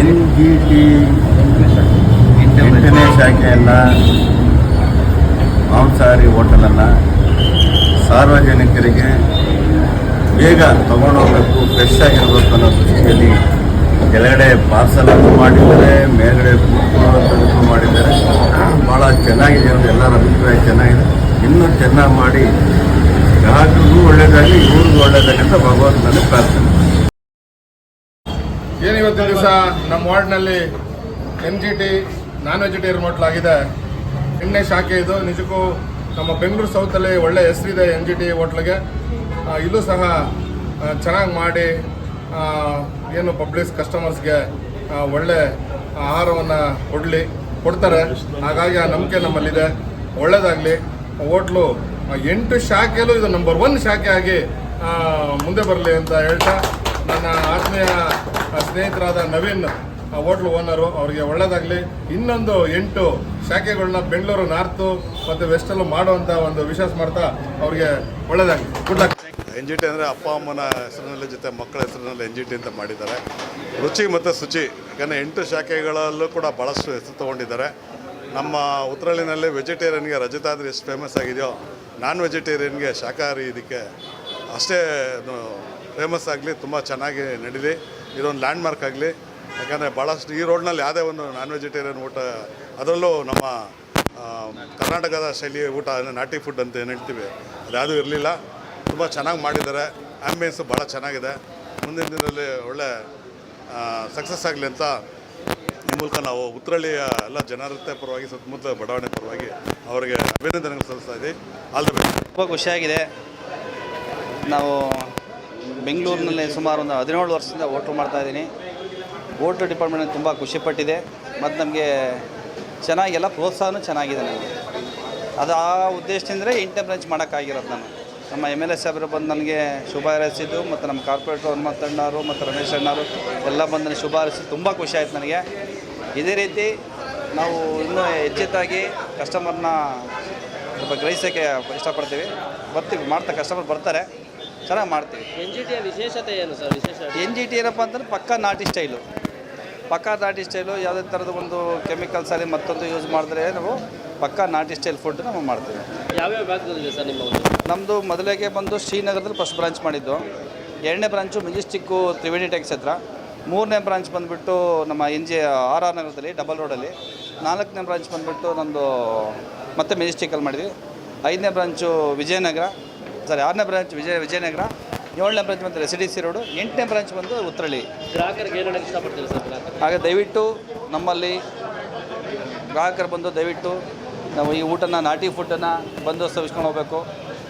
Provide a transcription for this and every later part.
N G T ಎಂಟನೇ ಶಾಖೆಯನ್ನು ಮಾಂಸಾಹಾರಿ ಹೋಟೆಲನ್ನು ಸಾರ್ವಜನಿಕರಿಗೆ ಬೇಗ ತಗೊಂಡೋಗ್ಬೇಕು ಫ್ರೆಶ್ ಆಗಿರಬೇಕು ಅನ್ನೋ ದೃಷ್ಟಿಯಲ್ಲಿ ಕೆಳಗಡೆ ಪಾರ್ಸಲ್ ಅನ್ನು ಮಾಡಿದ್ದಾರೆ, ಮೇಲ್ಗಡೆ ಕೂತ್ಕೊಳ್ಳುವಂಥದ್ದು ಮಾಡಿದ್ದಾರೆ. ಭಾಳ ಚೆನ್ನಾಗಿದೆ ಅಂತ ಎಲ್ಲರ ಅಭಿಪ್ರಾಯ, ಚೆನ್ನಾಗಿದೆ. ಇನ್ನೂ ಚೆನ್ನಾಗಿ ಮಾಡಿ, ಗ್ರಾಹಕರಿಗೂ ಒಳ್ಳೆಯದಾಗಲಿ ಇವ್ರಿಗೂ ಒಳ್ಳೆಯದಾಗಿ ಅಂತ ಭಗವಂತನಲ್ಲಿ ಪ್ರಾರ್ಥನೆ. ಏನು ಇವತ್ತಿನ ದಿವಸ ನಮ್ಮ ವಾರ್ಡ್ನಲ್ಲಿ N G T non vegetarian hotel ಆಗಿದೆ ಎಣ್ಣೆ ಶಾಖೆ ಇದು. ನಿಜಕ್ಕೂ ನಮ್ಮ ಬೆಂಗಳೂರು ಸೌತಲ್ಲಿ ಒಳ್ಳೆ ಹೆಸರಿದೆ ಎನ್ ಜಿ ಟಿ ಹೋಟ್ಲಿಗೆ ಇಲ್ಲೂ ಸಹ ಚೆನ್ನಾಗಿ ಮಾಡಿ ಏನು ಪಬ್ಲಿಕ್ ಕಸ್ಟಮರ್ಸ್ಗೆ ಒಳ್ಳೆ ಆಹಾರವನ್ನು ಕೊಡಲಿ, ಕೊಡ್ತಾರೆ. ಹಾಗಾಗಿ ಆ ನಂಬಿಕೆ ನಮ್ಮಲ್ಲಿದೆ. ಒಳ್ಳೆಯದಾಗಲಿ ಹೋಟ್ಲು ಎಂಟು ಶಾಖೆಯಲ್ಲೂ ಇದು ನಂಬರ್ ಒನ್ ಶಾಖೆ ಆಗಿ ಮುಂದೆ ಬರಲಿ ಅಂತ ಹೇಳ್ತಾ ನನ್ನ ಆತ್ಮೀಯ ಸ್ನೇಹಿತರಾದ ನವೀನ್ ಹೋಟ್ಲು ಓನರು ಅವರಿಗೆ ಒಳ್ಳೇದಾಗಲಿ. ಇನ್ನೊಂದು ಎಂಟು ಶಾಖೆಗಳನ್ನ ಬೆಂಗಳೂರು ನಾರ್ತು ಮತ್ತು ವೆಸ್ಟಲ್ಲು ಮಾಡುವಂಥ ಒಂದು ವಿಶ್ವಾಸ ಮಾಡ್ತಾ ಅವ್ರಿಗೆ ಒಳ್ಳೇದಾಗಲಿ. Good luck N G T ಅಂದರೆ ಅಪ್ಪ, ಅಮ್ಮನ ಹೆಸರಿನಲ್ಲಿ ಜೊತೆ ಮಕ್ಕಳ ಹೆಸರಿನಲ್ಲಿ ಎನ್ ಜಿ ಟಿ ಅಂತ ಮಾಡಿದ್ದಾರೆ. ರುಚಿ ಮತ್ತು ಶುಚಿ, ಯಾಕಂದರೆ ಎಂಟು ಶಾಖೆಗಳಲ್ಲೂ ಕೂಡ ಭಾಳಷ್ಟು ಹೆಸರು ತೊಗೊಂಡಿದ್ದಾರೆ. ನಮ್ಮ ಉತ್ತರಳ್ಳಿನಲ್ಲಿ ವೆಜಿಟೇರಿಯನ್ಗೆ ರಜತಾದ್ರಿ ಎಷ್ಟು ಫೇಮಸ್ ಆಗಿದೆಯೋ ನಾನ್ ವೆಜಿಟೇರಿಯನ್ಗೆ ಶಾಖಾಹಾರಿ ಇದಕ್ಕೆ ಅಷ್ಟೇ ಫೇಮಸ್ ಆಗಲಿ ತುಂಬ ಚೆನ್ನಾಗಿ ನಡೀಲಿ. ಇದೊಂದು ಲ್ಯಾಂಡ್ ಮಾರ್ಕ್ ಆಗಲಿ. ಯಾಕಂದರೆ ಭಾಳಷ್ಟು ಈ ರೋಡ್ನಲ್ಲಿ ಯಾವುದೇ ಒಂದು ನಾನ್ ವೆಜಿಟೇರಿಯನ್ ಊಟ, ಅದರಲ್ಲೂ ನಮ್ಮ ಕರ್ನಾಟಕದ ಶೈಲಿ ಊಟ ನಾಟಿ ಫುಡ್ ಅಂತ ಏನು ಹೇಳ್ತೀವಿ ಅದ್ಯಾವುದೂ ಇರಲಿಲ್ಲ. ತುಂಬ ಚೆನ್ನಾಗಿ ಮಾಡಿದ್ದಾರೆ. ಆ್ಯಂಬಿಯನ್ಸು ಭಾಳ ಚೆನ್ನಾಗಿದೆ. ಮುಂದಿನ ದಿನದಲ್ಲಿ ಒಳ್ಳೆ ಸಕ್ಸಸ್ ಆಗಲಿ ಅಂತ ಈ ಮೂಲಕ ನಾವು ಉತ್ತರಳ್ಳಿಯ ಎಲ್ಲ ಜನರತೆ ಪರವಾಗಿ ಸುತ್ತಮುತ್ತ ಬಡಾವಣೆ ಪರವಾಗಿ ಅವರಿಗೆ ಅಭಿನಂದನೆಗಳು ಸಲ್ಲಿಸ್ತಾ ಇದ್ದೀವಿ. ಆಲ್ ದ ಬೆಸ್ಟ್ ತುಂಬ ಖುಷಿಯಾಗಿದೆ. ನಾವು ಬೆಂಗಳೂರಿನಲ್ಲಿ ಸುಮಾರು ಒಂದು ಹದಿನೇಳು ವರ್ಷದಿಂದ ಮಾಡ್ತಾ ಮಾಡ್ತಾಯಿದ್ದೀನಿ ಹೋಟ್ಲು ಡಿಪಾರ್ಟ್ಮೆಂಟ್ ತುಂಬ ಖುಷಿಪಟ್ಟಿದೆ. ಮತ್ತು ನಮಗೆ ಚೆನ್ನಾಗಿ ಎಲ್ಲ ಪ್ರೋತ್ಸಾಹನೂ ಚೆನ್ನಾಗಿದೆ ನನಗೆ ಅದು ಆ ಉದ್ದೇಶದಿಂದಲೇ ಬ್ರಾಂಚ್ ಮಾಡೋಕ್ಕಾಗಿರೋದು ನಾನು. ನಮ್ಮ ಎಂ ಎಲ್ ಎ ಸಾಹೇಬರು ಬಂದು ನನಗೆ ಶುಭ ಹಾರೈಸಿದ್ದು, ಮತ್ತು ನಮ್ಮ ಕಾರ್ಪೊರೇಟ್ರು ಹನುಮಂತ ಮತ್ತು ರಮೇಶ್ ಅಣ್ಣವರು ಎಲ್ಲ ಬಂದು ನನಗೆ ಶುಭ ಹಾರೈಸಿದ್ದು ತುಂಬ ಖುಷಿ ಆಯಿತು ನನಗೆ. ಇದೇ ರೀತಿ ನಾವು ಇನ್ನೂ ಹೆಚ್ಚೆತ್ತಾಗಿ ಕಸ್ಟಮರ್ನ ಸ್ವಲ್ಪ ಗ್ರಹಿಸೋಕ್ಕೆ ಇಷ್ಟಪಡ್ತೀವಿ. ಬರ್ತೀವಿ, ಮಾಡ್ತಾ ಕಸ್ಟಮರ್ ಬರ್ತಾರೆ. ಚೆನ್ನಾಗಿ ಮಾಡ್ತೀವಿ. ಎನ್ ಜಿ ಟಿಯ ವಿಶೇಷತೆ ಏನು ಸರ್? ವಿಶೇಷ ಎನ್ ಜಿ ಟಿ ಏನಪ್ಪ ಅಂತಂದ್ರೆ ಪಕ್ಕಾ ನಾಟಿ ಸ್ಟೈಲು. ಪಕ್ಕಾ ನಾಟಿ ಸ್ಟೈಲು ಯಾವುದೇ ಥರದ ಒಂದು ಕೆಮಿಕಲ್ಸ್ ಅಲ್ಲಿ ಮತ್ತೊಂದು ಯೂಸ್ ಮಾಡಿದ್ರೆ ನಾವು ಪಕ್ಕಾ ನಾಟಿ ಸ್ಟೈಲ್ ಫುಡ್ ನಾವು ಮಾಡ್ತೀವಿ. ಯಾವ್ಯಾವ ಭಾಗದಲ್ಲಿದೆ ಸರ್ ನಿಮ್ಮ ಒಂದು? ನಮ್ಮದು ಮೊದಲಿಗೆ ಬಂದು ಶ್ರೀನಗರದಲ್ಲಿ ಫಸ್ಟ್ ಬ್ರಾಂಚ್ ಮಾಡಿದ್ದು. ಎರಡನೇ ಬ್ರಾಂಚು ಮೆಜೆಸ್ಟಿಕ್ಕು ತ್ರಿವೇಣಿ ಟೆಕ್ಸ್ ಹತ್ರ. ಮೂರನೇ ಬ್ರಾಂಚ್ ಬಂದುಬಿಟ್ಟು ನಮ್ಮ ಎನ್ ಜಿ ಆರ್ ಆರ್ ನಗರದಲ್ಲಿ ಡಬಲ್ ರೋಡಲ್ಲಿ ನಾಲ್ಕನೇ ಬ್ರಾಂಚ್ ಬಂದುಬಿಟ್ಟು ನಮ್ಮದು ಮತ್ತೆ ಮೆಜೆಸ್ಟಿಕಲ್ಲಿ ಮಾಡಿದ್ವಿ. ಐದನೇ ಬ್ರಾಂಚು ವಿಜಯನಗರ. ಸಾರಿ ಆರನೇ ಬ್ರಾಂಚ್ ವಿಜಯ ವಿಜಯನಗರ ಏಳನೇ ಬ್ರಾಂಚ್ ಬಂದು ರೆಸಿಡೆನ್ಸಿ ರೋಡು ಎಂಟನೇ ಬ್ರಾಂಚ್ ಬಂದು ಉತ್ತರಳ್ಳಿ ಗ್ರಾಹಕರಿಗೆ ಏನು ಹೇಳಕ್ಕೆ ಇಷ್ಟಪಡ್ತೀರಿ ಸರ್ ಹಾಗೆ ದಯವಿಟ್ಟು ನಮ್ಮಲ್ಲಿ ಗ್ರಾಹಕರು ಬಂದು ದಯವಿಟ್ಟು ನಾವು ಈ ಊಟನ ನಾಟಿ ಫುಡ್ಡನ್ನು ಬಂದು ಸವಿಸ್ಕೊಂಡು ಹೋಗಬೇಕು.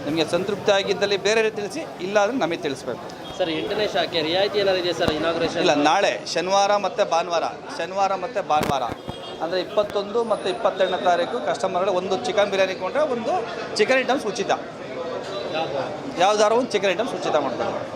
ನಿಮಗೆ ಸಂತೃಪ್ತಿ ಆಗಿದ್ದಲ್ಲಿ ಬೇರೆ ತಿಳಿಸಿ ಇಲ್ಲ ಅಂದರೆ ನಮಗೆ ತಿಳಿಸ್ಬೇಕು. ಸರ್ ಎಂಟನೇ ಶಾಖೆ ರಿಯಾಯಿತಿ ಏನಾದ್ರು ಇದೆಯಾ ಸರ್ ಇನಾಗ್ರೇಷನ್ ಇಲ್ಲ ನಾಳೆ ಶನಿವಾರ ಮತ್ತು ಭಾನುವಾರ ಶನಿವಾರ ಮತ್ತು ಭಾನುವಾರ. ಅಂದರೆ ಇಪ್ಪತ್ತೊಂದು ಮತ್ತು ಇಪ್ಪತ್ತೆರಡನೇ ತಾರೀಕು ಕಸ್ಟಮರ್ಗಳು ಒಂದು ಚಿಕನ್ ಬಿರಿಯಾನಿ ಕೊಂಡ್ರೆ ಒಂದು ಚಿಕನ್ ಐಟಮ್ಸ್ ಉಚಿತ. ಯಾವ್ದಾದ್ರು ಒಂದು ಚಿಕನ್ ಐಟಮ್ ಉಚಿತ ಮಾಡ್ತಾರೆ.